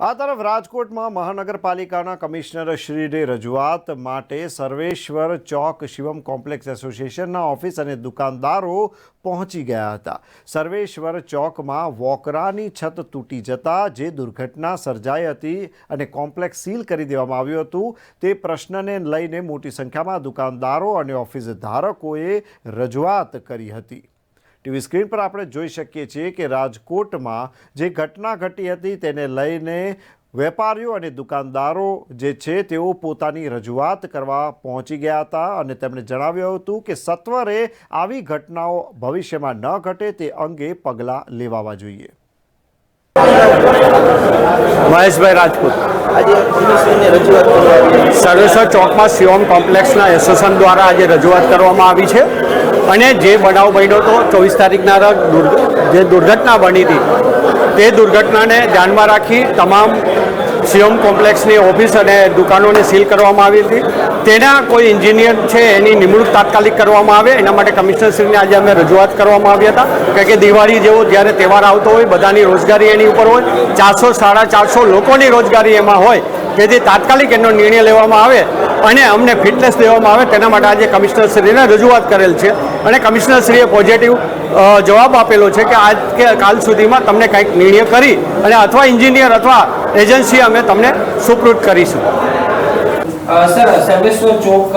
આ તરફ રાજકોટમાં મહાનગરપાલિકાના કમિશનર શ્રીને રજૂઆત માટે સર્વેશ્વર ચોક શિવમ કોમ્પ્લેક્સ એસોસિએશનના ઓફિસ અને દુકાનદારો પહોંચી ગયા હતા. સર્વેશ્વર ચોકમાં વોકરાની છત તૂટી જતા જે દુર્ઘટના સર્જાઈ હતી અને કોમ્પ્લેક્સ સીલ કરી દેવામાં આવ્યું હતું, તે પ્રશ્નને લઈને મોટી સંખ્યામાં દુકાનદારો અને ઓફિસ ધારકોએ રજૂઆત કરી હતી. ટીવી સ્ક્રીન પર આપણે જોઈ શકીએ છીએ કે રાજકોટમાં જે ઘટના ઘટી હતી તેને લઈને વેપારીઓ અને દુકાનદારો જે છે તેઓ પોતાની રજૂઆત કરવા પહોંચી ગયા હતા અને તેમણે જણાવ્યું હતું કે સત્વરે આવી ઘટનાઓ ભવિષ્યમાં ન ઘટે તે અંગે પગલાં લેવાવા જોઈએ. મહેશભાઈ રાજપૂત. સર્વેશ્વર ચોકમાં શિવમ કોમ્પ્લેક્સના એસોસિએશન દ્વારા આજે રજૂઆત કરવામાં આવી છે. અને જે બનાવ બન્યો હતો ચોવીસ તારીખના જે દુર્ઘટના બની હતી, તે દુર્ઘટનાને ધ્યાનમાં રાખી તમામ સીએમ કોમ્પ્લેક્સની ઓફિસ અને દુકાનોને સીલ કરવામાં આવી હતી. તેના કોઈ એન્જિનિયર છે એની નિમણૂક તાત્કાલિક કરવામાં આવે, એના માટે કમિશનરશ્રીને આજે અમે રજૂઆત કરવામાં આવી હતા કારણ કે દિવાળી જેવો જ્યારે તહેવાર આવતો હોય, બધાની રોજગારી એની ઉપર હોય, ચારસો, સાડા ચારસો લોકોની રોજગારી એમાં હોય તેથી તાત્કાલિક એનો નિર્ણય લેવામાં આવે અને અમને ફિટનેસ દેવામાં આવે, તેના માટે આજે કમિશનરશ્રીને રજૂઆત કરેલ છે. અને કમિશનરશ્રીએ પોઝિટિવ જવાબ આપેલો છે કે આજ કે કાલ સુધીમાં તમને કંઈક નિર્ણય કરી અને અથવા એન્જિનિયર અથવા એજન્સી અમે તમને સુપ્રુત કરીશું. સર સર્વેશ્વર ચોક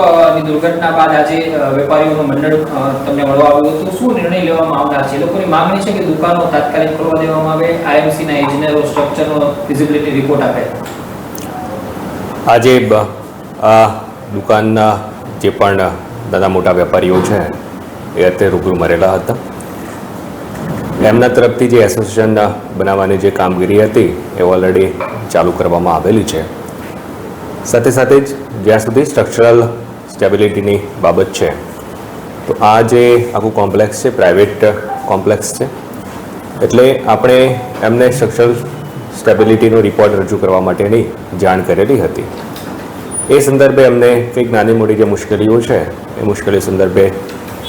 દુર્ઘટના બાદ આજે વેપારીઓનું મંડળ તમને મળવા આવ્યું હતું. શું નિર્ણય લેવામાં આવનાર છે? લોકોની માંગણી છે કે દુકાનો તાત્કાલિક ખોલવા દેવામાં આવે? આઈએમસી ના સ્ટ્રક્ચરનો ફિઝિબિલિટી રિપોર્ટ આપે. આજે દુકાનના જે પણ નાના મોટા વેપારીઓ છે એ અત્યારે રૂબરૂ મરેલા હતા. એમના તરફથી જે એસોસિએશન બનાવવાની જે કામગીરી હતી, એ ઓલરેડી ચાલુ કરવામાં આવેલી છે. સાથે સાથે જ જ્યાં સુધી સ્ટ્રક્ચરલ સ્ટેબિલિટીની બાબત છે, તો આ જે આખું કોમ્પ્લેક્સ છે પ્રાઇવેટ કોમ્પ્લેક્સ છે, એટલે આપણે એમને સ્ટ્રક્ચરલ સ્ટેબિલિટીનો રિપોર્ટ રજૂ કરવા માટેની જાણ કરેલી હતી. એ સંદર્ભે અમને કંઈક નાની મોટી જે મુશ્કેલીઓ છે, એ મુશ્કેલી સંદર્ભે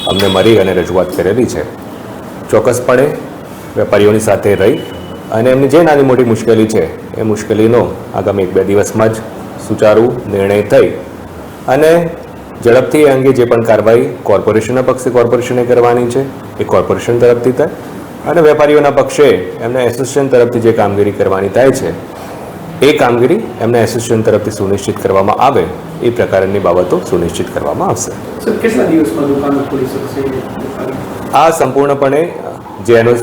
અમને મળી અને રજૂઆત કરેલી છે. ચોક્કસપણે વેપારીઓની સાથે રહી અને એમની જે નાની મોટી મુશ્કેલી છે, એ મુશ્કેલીનો આગામી એક બે દિવસમાં જ સુચારુ નિર્ણય થઈ અને ઝડપથી એ અંગે જે પણ કાર્યવાહી કોર્પોરેશનના પક્ષે કોર્પોરેશને કરવાની છે, એ કોર્પોરેશન તરફથી થાય અને વેપારીઓના પક્ષે એમને એસોસિએશન તરફથી જે કામગીરી કરવાની થાય છે એ કામગીરી એમને એસોસિએશન તરફથી સુનિશ્ચિત કરવામાં આવે એ પ્રકારની બાબતો સુનિશ્ચિત કરવામાં આવશે? આ સંપૂર્ણપણે જે એનો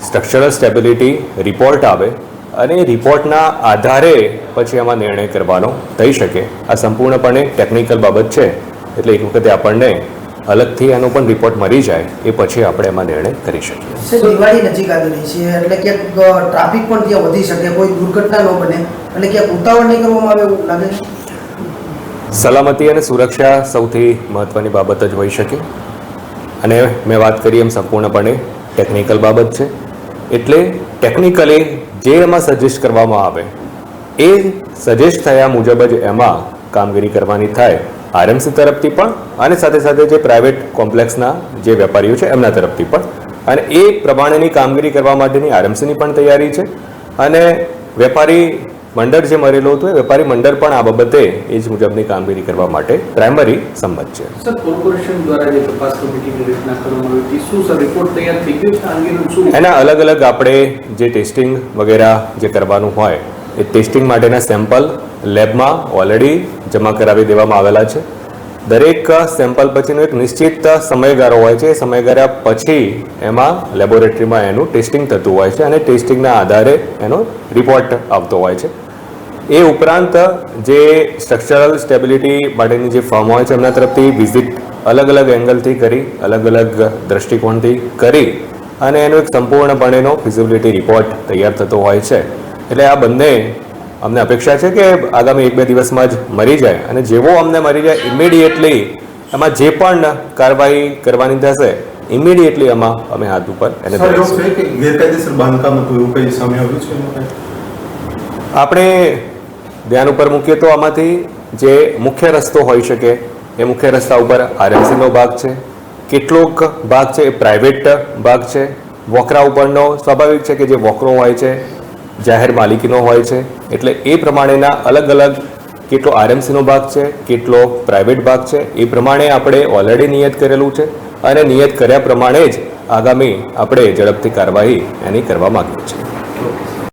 સ્ટ્રક્ચરલ સ્ટેબિલિટી રિપોર્ટ આવે અને એ રિપોર્ટના આધારે પછી એમાં નિર્ણય કરવાનો થઈ શકે આ સંપૂર્ણપણે ટેકનિકલ બાબત છે એટલે એક વખતે આપણને અલગથી એનો પણ રિપોર્ટ મળી જાય એ પછી આપણે એમાં નિર્ણય કરી શકીએ. દિવાળી નજીક આવી રહી છે એટલે ક્યાંક ટ્રાફિક પણ ત્યાં વધી શકે કોઈ દુર્ઘટના ન બને એટલે ક્યાંક ઉતાવળ નહીં કરવામાં આવે એવું લાગે? સલામતી અને સુરક્ષા સૌથી મહત્ત્વની બાબત જ હોઈ શકે. અને મેં વાત કરી એમ સંપૂર્ણપણે ટેકનિકલ બાબત છે. એટલે ટેકનિકલી જે એમાં સજેસ્ટ કરવામાં આવે એ સજેસ્ટ થયા મુજબ જ એમાં કામગીરી કરવાની થાય. આરએમસી તરફથી પણ અને સાથે સાથે જે પ્રાઇવેટ કોમ્પ્લેક્સના જે વેપારીઓ છે એમના તરફથી પણ. અને એ પ્રમાણેની કામગીરી કરવા માટેની આરએમસીની પણ તૈયારી છે. અને વેપારી મંડળ જે મરેલું હતું એ વેપારી મંડળ પણ આ બાબતે એ જ મુજબની કામગીરી કરવા માટે પ્રાઇમરી સંમત છે. સર કોર્પોરેશન દ્વારા જે તપાસ કમિટીની રચના કરવામાં આવી શું સર રિપોર્ટ તૈયાર થઈ ગયો છે? એના અલગ અલગ આપણે જે ટેસ્ટિંગ વગેરે જે કરવાનું હોય એ ટેસ્ટિંગ માટેના સેમ્પલ લેબમાં ઓલરેડી જમા કરાવી દેવામાં આવેલા છે. દરેક સેમ્પલ પછીનો એક નિશ્ચિત સમયગાળો હોય છે. સમયગાળા પછી એમાં લેબોરેટરીમાં એનું ટેસ્ટિંગ થતું હોય છે અને ટેસ્ટિંગના આધારે એનો રિપોર્ટ આવતો હોય છે. એ ઉપરાંત જે સ્ટ્રક્ચરલ સ્ટેબિલિટી માટેની જે ફર્મ હોય છે, એમના તરફથી વિઝિટ અલગ અલગ એંગલથી કરી, અલગ અલગ દ્રષ્ટિકોણથી કરી અને એનો એક સંપૂર્ણપણેનો ફિઝિબિલિટી રિપોર્ટ તૈયાર થતો હોય છે. એટલે આ બંને અમને અપેક્ષા છે કે આગામી એક બે દિવસમાં જ મરી જાય. અને જેવો અમને મરી જાય ઇમિડિયેટલી એમાં જે પણ કાર્યવાહી કરવાની થશે ઇમિડિયેટલી એમાં અમે હાથ ઉપર એને આપણે ધ્યાન ઉપર મૂકીએ તો આમાંથી જે મુખ્ય રસ્તો હોઈ શકે એ મુખ્ય રસ્તા ઉપર આરએમસીનો ભાગ છે કેટલોક ભાગ છે એ પ્રાઇવેટ ભાગ છે વોકરા ઉપરનો સ્વાભાવિક છે કે જે વોકરો હોય છે જાહેર માલિકીનો હોય છે. એટલે એ પ્રમાણેના અલગ અલગ કેટલો આરએમસીનો ભાગ છે, કેટલો પ્રાઇવેટ ભાગ છે, એ પ્રમાણે આપણે ઓલરેડી નિયત કરેલું છે અને નિયત કર્યા પ્રમાણે જ આગામી આપણે ઝડપથી કાર્યવાહી એની કરવા માગીએ છીએ.